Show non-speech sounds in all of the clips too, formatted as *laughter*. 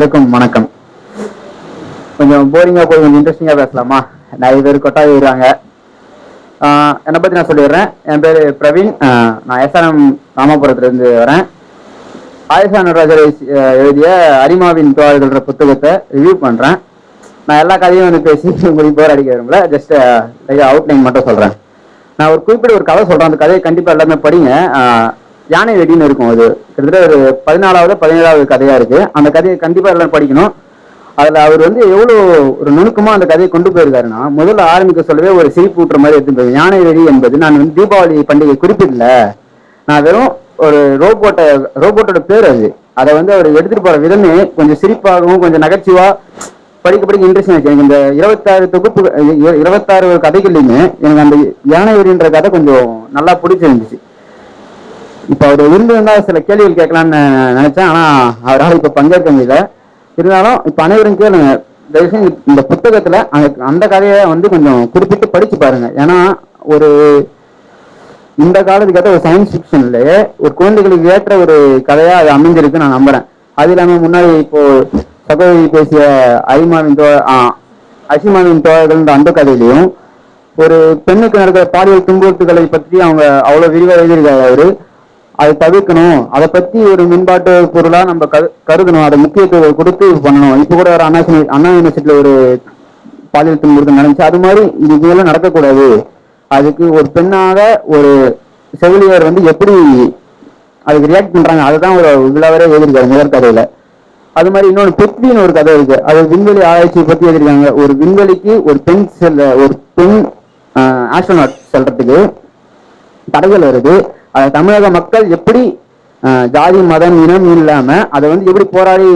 அனைவருக்கும் வணக்கம். கொஞ்சம் போரிங்கா போய் கொஞ்சம் இன்ட்ரெஸ்டிங்கா பேசலாமா? நிறைய பேர் கொட்டா விடுறாங்க என்னை பத்தி நான் சொல்லிடுறேன். என் பேர் பிரவீன். நான் எஸ்ஆர்எம் ராமபுரத்துல இருந்து வரேன். ஆயுஷா நடராஜர் எழுதிய அரிமாவின் தோழர்கள்ன்ற புத்தகத்தை ரிவ்யூ பண்றேன். நான் எல்லா கதையும் வந்து பேசி *laughs* உங்களுக்கு போர் அடிக்க விரும்பல. ஜஸ்ட் அவுட்லைன் மட்டும் சொல்றேன். நான் ஒரு குறிப்பிட்ட ஒரு கதை சொல்றேன். அந்த கதையை கண்டிப்பா எல்லாமே படிங்க. யானை வெடின்னு இருக்கும் அது. கிட்டத்தட்ட ஒரு பதினாலாவது பதினேழாவது கதையா இருக்கு. அந்த கதையை கண்டிப்பா எல்லாரும் படிக்கணும். அதுல அவர் வந்து எவ்வளவு ஒரு நுணுக்கமா அந்த கதையை கொண்டு போயிருக்காருன்னா முதல்ல ஆரம்பிக்க சொல்லவே ஒரு சிரிப்பு ஊட்டுற மாதிரி எடுத்து யானை வெடி என்பது நான் வந்து தீபாவளி பண்டிகை குறிப்பிடல. நான் வெறும் ஒரு ரோபோட்டை ரோபோட்டோட பேர் அது. அதை வந்து அவர் எடுத்துட்டு போற விதமே கொஞ்சம் சிரிப்பாகவும் கொஞ்சம் நகைச்சுவா படிக்க படிக்க இன்ட்ரெஸ்ட் ஆச்சு எனக்கு இந்த இருபத்தாறு தொகுப்பு இருபத்தாறு கதைகள்லையுமே எனக்கு அந்த யானை வெடின்ற கதை கொஞ்சம் நல்லா பிடிச்சிருந்துச்சு. இப்ப அவர் இருந்திருந்தா சில கேள்விகள் கேட்கலாம்னு நினைச்சேன். ஆனா அவரால் இப்ப பங்கேற்க முடியல. இருந்தாலும் இப்ப அனைவரும் கேளுங்க. தயவுசெய்து இந்த புத்தகத்துல அந்த அந்த கதையை வந்து கொஞ்சம் குறிப்பிட்டு படிச்சு பாருங்க. ஏன்னா ஒரு இந்த காலத்துக்கு ஏற்ற ஒரு சயின்ஸ் ஃபிக்ஷன்லயே ஒரு குழந்தைகளுக்கு ஏற்ற ஒரு கதையா அது அமைஞ்சிருக்கு நான் நம்புறேன். அது இல்லாம முன்னாடி இப்போ சகோதரி பேசிய அரிமாவின் தோ அசிமாவின் தோழர்கள் அந்த கதையிலையும் ஒரு பெண்ணுக்கு நடக்கிற பாலியல் துன்புறுத்துகளை பற்றி அவங்க அவ்வளவு விரிவாக எழுதியிருக்காரு அவரு. அதை தவிர்க்கணும். அதை பத்தி ஒரு மின்பாட்டு பொருளா நம்ம கருதணும். அதை முக்கியத்துவம் கொடுத்து இது பண்ணணும். இப்ப கூட ஒரு அண்ணா அண்ணா யூனிவர்சிட்டியில ஒரு பாலியல் துன்புறுத்தல் நடந்துச்சு. அது மாதிரி இது இதெல்லாம் நடக்கக்கூடாது. அதுக்கு ஒரு பெண்ணாக ஒரு செவிலியர் வந்து எப்படி அதுக்கு ரியாக்ட் பண்றாங்க? அதுதான் ஒரு விழாவரே எழுதியிருக்காரு முதல் கதையில. அது மாதிரி இன்னொன்று பிருத்வின்னு ஒரு கதை இருக்கு. அது விண்வெளி ஆராய்ச்சியை பத்தி எழுதியிருக்காங்க. ஒரு விண்வெளிக்கு ஒரு பெண் செல்ல ஒரு பெண் ஆஸ்ட்ரோநாட் செல்றதுக்கு தடைகள் வருது. தமிழக மக்கள் எப்படி ஜாதி மதம் இனம் இல்லாம அதை வந்து எப்படி போராடி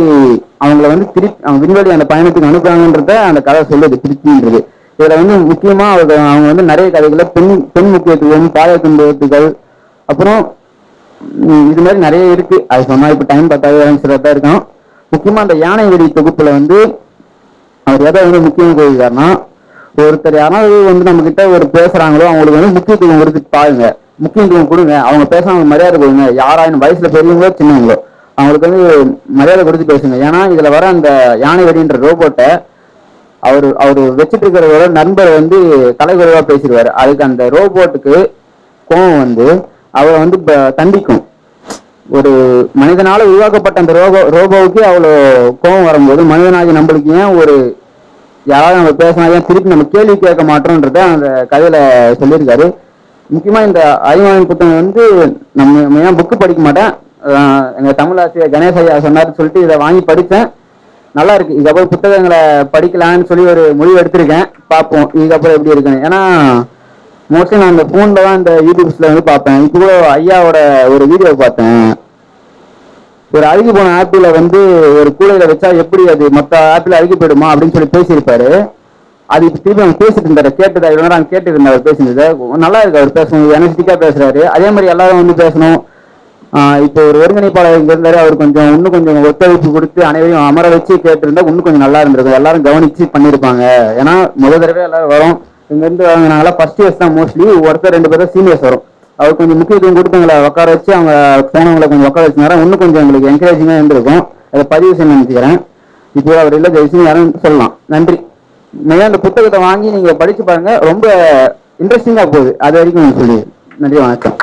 அவங்கள வந்து திருப்பி அவங்க விண்வெளி அந்த பயணத்துக்கு அனுப்புறாங்கன்றத அந்த கதை சொல்லுது திருப்தின்றது. இதுல வந்து முக்கியமா அவங்க அவங்க வந்து நிறைய கதைகளை பெண் பெண் முக்கியத்துவம் பாலை துன்பத்துகள் அப்புறம் இது மாதிரி நிறைய இருக்கு. அது சொன்னா இப்ப டைம் பத்தாவது சிறப்பா இருக்கும் முக்கியமா அந்த யானை வெடி தொகுப்புல வந்து அவர் எதை வந்து முக்கியம் கொடுக்குறாருன்னா ஒருத்தர் யாராவது வந்து நம்ம கிட்ட ஒரு பேசுறாங்களோ அவங்களுக்கு வந்து முக்கியத்துவம் கொடுத்து பாருங்க. முக்கியத்துவம் கொடுங்க அவங்க பேசுறவங்க மரியாதை கொடுங்க. யாராயினும் வயசுல பெரியவங்களோ சின்னவங்களோ அவங்களுக்கு வந்து மரியாதை கொடுத்து பேசுங்க. ஏன்னா இதுல வர அந்த யானை வெடின்ற ரோபோட்டை அவர் அவர் வச்சுட்டு இருக்கிறவரோட நண்பர் வந்து தலைகுறைவா பேசிடுவாரு. அதுக்கு அந்த ரோபோட்டுக்கு கோவம் வந்து அவரை வந்து தண்டிக்கும். ஒரு மனிதனால உருவாக்கப்பட்ட அந்த ரோபோ ரோபோவுக்கு அவ்வளோ கோபம் வரும்போது மனிதனாகி நம்மளுக்கு ஏன் ஒரு யாராவது நம்ம பேசினா ஏன் திருப்பி நம்ம கேள்வி கேட்க மாட்டோம்ன்றத அந்த கதையில சொல்லியிருக்காரு. முக்கியமாக இந்த ஐமாவின் புத்தகம் வந்து நம்ம ஏன் புக்கு படிக்க மாட்டேன்? எங்கள் தமிழ் ஆசிரியர் கணேஷ் ஐயா சொன்னார்னு சொல்லிட்டு இதை வாங்கி படித்தேன். நல்லா இருக்கு. இதுக்கப்புறம் புத்தகங்களை படிக்கலான்னு சொல்லி ஒரு முடிவு எடுத்திருக்கேன். பார்ப்போம். இதுக்கப்புறம் எப்படி இருக்குன்னு. ஏன்னா மோஸ்ட்லி நான் இந்த ஃபோனில் தான் இந்த யூடியூப்ஸில் வந்து பார்ப்பேன். இப்போ கூட ஐயாவோட ஒரு வீடியோ பார்த்தேன். ஒரு அழுகி போன ஆப்பிள வந்து ஒரு கூடையில வச்சா எப்படி அது மொத்த ஆப்பிள் அழுகி போயிடுமா அப்படின்னு சொல்லி பேசியிருப்பாரு. அது இப்ப திருப்பி அவங்க பேசிட்டு இருந்தாரு கேட்டதா? இவ்வளவு நேரம் கேட்டு இருந்தாரு பேசினது. நல்லா இருக்கு அவர் பேசணும் எனர்ஜெட்டிக்கா பேசுறாரு. அதே மாதிரி எல்லாரும் வந்து பேசணும். இப்போ ஒரு ஒருங்கிணைப்பாளர் இங்க இருந்தாரு அவர் கொஞ்சம் இன்னும் கொஞ்சம் ஒத்துழைப்பு கொடுத்து அனைவரையும் அமர வச்சு கேட்டிருந்தா இன்னும் கொஞ்சம் நல்லா இருந்திருக்கும். எல்லாரும் கவனிச்சு பண்ணிருப்பாங்க. ஏன்னா முதல் தடவை எல்லாரும் வரும். இங்க இருந்து நாங்களாம் ஃபர்ஸ்ட் இயர்ஸ் தான் மோஸ்ட்லி ஒருத்தர் ரெண்டு பேரும் சீனியர்ஸ் வரும். அவர் கொஞ்சம் முக்கியத்துவம் கொடுத்தவங்களை உட்கார வச்சு அவங்க போனவங்களை கொஞ்சம் உட்கார வச்சுனாரா இன்னும் கொஞ்சம் எங்களுக்கு என்கரேஜிங்காக இருந்திருக்கும். அதை பதிவு செய்ய நினைச்சுக்கிறேன் இப்போ அவர் இல்லை ஜெய்சிங் யாரும் சொல்லலாம். நன்றி. மெய்யா அந்த புத்தகத்தை வாங்கி நீங்க படிச்சு பாருங்க. ரொம்ப இன்ட்ரெஸ்டிங்கா போகுது. அது வரைக்கும் சொல்லி நன்றி வணக்கம்.